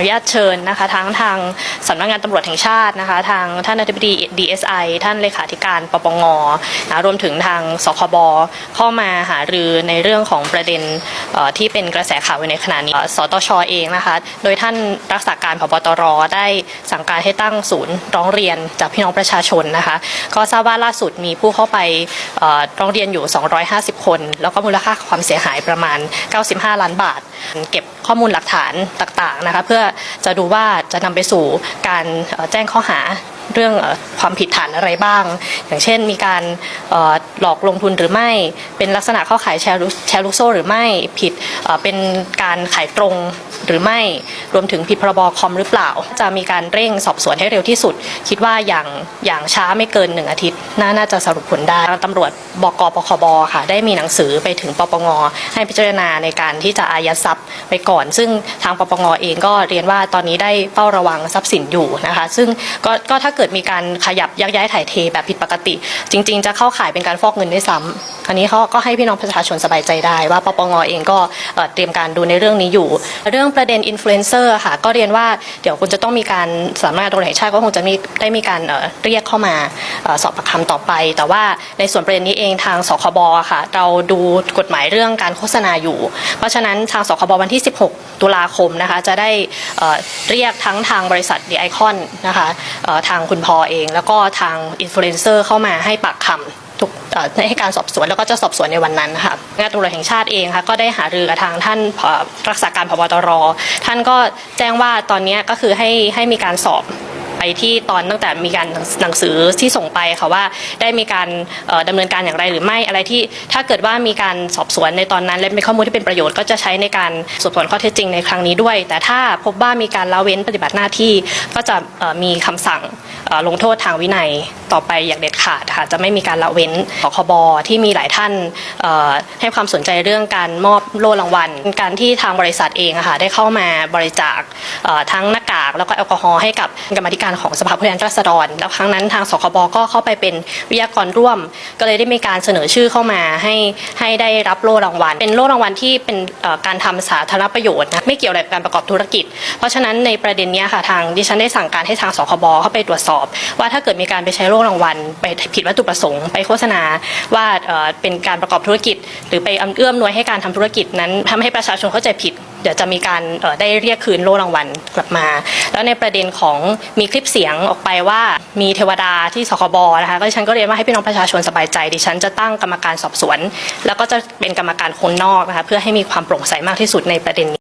อนุญาตเชิญนะคะทั้งทางสำนักงานตำรวจแห่งชาตินะคะ ทางท่านอธิบดี DSI ท่านเลขาธิการปปงนะรวมถึงทางสคบเข้ามาหารือในเรื่องของประเด็นที่เป็นกระแสข่าวอยู่ในขณะนี้สตชเองนะคะโดยท่านรักษาการพบตรได้สั่งการให้ตั้งศูนย์ร้องเรียนจากพี่น้องประชาชนนะคะ ก็ทราบว่าล่าสุดมีผู้เข้าไปร้องเรียนอยู่ 250 คน แล้วก็มูลค่าความเสียหายประมาณ 95 ล้านบาท เก็บ ข้อมูลหลักฐานต่างๆนะคะเพื่อจะดูว่าจะนำไปสู่การแจ้งข้อหา เรื่องอความผิดฐานอะไรบ้าง อย่างเช่นมีการหลอกลงทุนหรือไม่ เป็นลักษณะเข้าขายแชร์ลูกแชร์ลูกโซ่หรือไม่ผิดเป็นการขายตรงหรือไม่รวมถึงผิดพรบคอมหรือเปล่า จะมีการเร่งสอบสวนให้เร็วที่สุด คิดว่าอย่างอย่างช้าไม่เกินหนึ่งอาทิตย์น่าจะสรุปผลได้ตำรวจบกปคบค่ะได้มีหนังสือไปถึงปปงให้พิจารณาในการที่จะอายัดทรัพย์ไปก่อน ซึ่งทางปปงเองก็เรียนว่าตอนนี้ได้เฝ้าระวังทรัพย์สินอยู่นะคะ ซึ่งก็ก็ถ้าเกิดเกิดมีการขยับยักย้ายถ่ายเทแบบผิดปกติ จริง ๆ จะเข้าข่ายเป็นการฟอกเงินด้วยซ้ำอันนี้เขาก็ให้พี่น้องประชาชนสบายใจได้ว่าปปงเองก็เตรียมการดูในเรื่องนี้อยู่ เรื่องประเด็นอินฟลูเอนเซอร์ค่ะก็เรียนว่าเดี๋ยวคุณจะต้องมีการสำนักงานตรวจแห่งชาติก็คงจะมีได้มีการเรียกเข้ามาสอบปากคำต่อไป แต่ว่าในส่วนประเด็นนี้เองทางสคบค่ะ เราดูกฎหมายเรื่องการโฆษณาอยู่ เพราะฉะนั้นทางสคบวันที่ 16 ตุลาคมนะคะจะได้เรียกทั้งทางบริษัทดีไอคอนนะคะทางคุณพอเอง แล้วก็ทางอินฟลูเอนเซอร์เข้ามาให้ปากคำ ทุกให้การสอบสวนแล้วก็จะสอบสวนในวันนั้นนะคะงานตำรวจแห่งชาติเองค่ะก็ได้หารือกับทางท่านรักษาการพบตร ท่านก็แจ้งว่าตอนนี้ก็คือให้ให้มีการสอบไปที่ตอนตั้งแต่มีการหนังสือที่ส่งไปค่ะว่าได้มีการเอ่อดำเนินการอย่างไรหรือไม่อะไรที่ถ้าเกิดว่ามีการสอบสวนในตอนนั้น และเป็นข้อมูลที่เป็นประโยชน์ก็จะใช้ในการสอบสวนข้อเท็จจริงในครั้งนี้ด้วย แต่ถ้าพบว่ามีการละเว้นปฏิบัติหน้าที่ก็จะมีคำสั่ง ลงโทษทางวินัยต่อไปอย่างเด็ดขาดค่ะจะไม่มีการละเว้นสคบที่มีหลายท่านให้ความสนใจเรื่องการมอบโล่รางวัล การที่ทางบริษัทเองค่ะได้เข้ามาบริจาคทั้งหน้ากากแล้วก็แอลกอฮอล์ให้กับกรรมธิการของสภาผู้แทนราษฎร แล้วครั้งนั้นทางสคบก็เข้าไปเป็นวิทยากรร่วม ก็เลยได้มีการเสนอชื่อเข้ามาให้ให้ได้รับโล่รางวัล เป็นโล่รางวัลที่เป็นการทำสาธารณประโยชน์นะไม่เกี่ยวกับการประกอบธุรกิจ เพราะฉะนั้นในประเด็นนี้ค่ะทางดิฉันได้สั่งการให้ทางสคบเข้าไปตรวจสอบว่าถ้าเกิดมีการไปใช้โล่รางวัล ไปผิดวัตถุประสงค์ไปโฆษณาว่าเป็นการประกอบธุรกิจ หรือไปเอื้อมหน่วยให้การทำธุรกิจนั้นทำให้ประชาชนเข้าใจผิด เดี๋ยวจะมีการได้เรียกคืนโล่รางวัลกลับมา แล้วในประเด็นของมีคลิปเสียงออกไปว่ามีเทวดาที่สคบนะคะก็ดิฉันก็เรียนว่าให้พี่น้องประชาชนสบายใจดิฉันจะตั้งกรรมการสอบสวน แล้วก็จะเป็นกรรมการคนนอกนะคะเพื่อให้มีความโปร่งใสมากที่สุดในประเด็นนี้